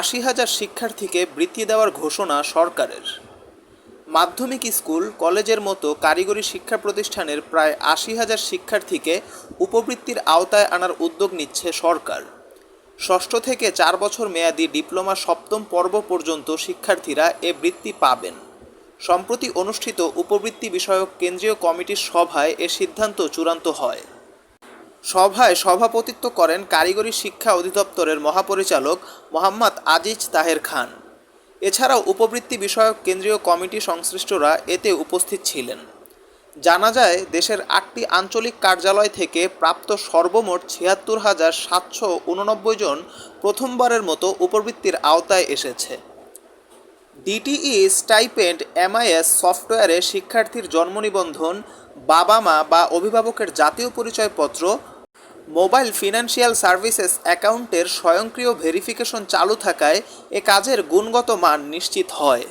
আশি হাজার শিক্ষার্থীকে বৃত্তি দেওয়ার ঘোষণা সরকারের। মাধ্যমিক স্কুল, কলেজের মতো কারিগরি শিক্ষা প্রতিষ্ঠানের প্রায় আশি হাজার শিক্ষার্থীকে উপবৃত্তির আওতায় আনার উদ্যোগ নিচ্ছে সরকার। ষষ্ঠ থেকে চার বছর মেয়াদি ডিপ্লোমা সপ্তম পর্ব পর্যন্ত শিক্ষার্থীরা এ বৃত্তি পাবেন। সম্প্রতি অনুষ্ঠিত উপবৃত্তি বিষয়ক কেন্দ্রীয় কমিটির সভায় এ সিদ্ধান্ত চূড়ান্ত হয়। সভায় সভাপতিত্ব করেন কারিগরি শিক্ষা অধিদপ্তরের মহাপরিচালক মোহাম্মদ আজিজ তাহের খান। এছাড়াও উপবৃত্তি বিষয়ক কেন্দ্রীয় কমিটি সংশ্লিষ্টরা এতে উপস্থিত ছিলেন। জানা যায়, দেশের আটটি আঞ্চলিক কার্যালয় থেকে প্রাপ্ত সর্বমোট ছিয়াত্তর হাজার সাতশো উননব্বই জন প্রথমবারের মতো উপবৃত্তির আওতায় এসেছে। ডিটিই স্টাইপেন্ড এমআইএস সফটওয়্যারে শিক্ষার্থীর জন্ম নিবন্ধন বাবা মা বা অভিভাবকের জাতীয় পরিচয়পত্র মোবাইল ফিনান্সিয়াল সার্ভিসেস অ্যাকাউন্টের স্বয়ংক্রিয় ভেরিফিকেশন চালু থাকায় এ কাজের গুণগত মান নিশ্চিত হয়।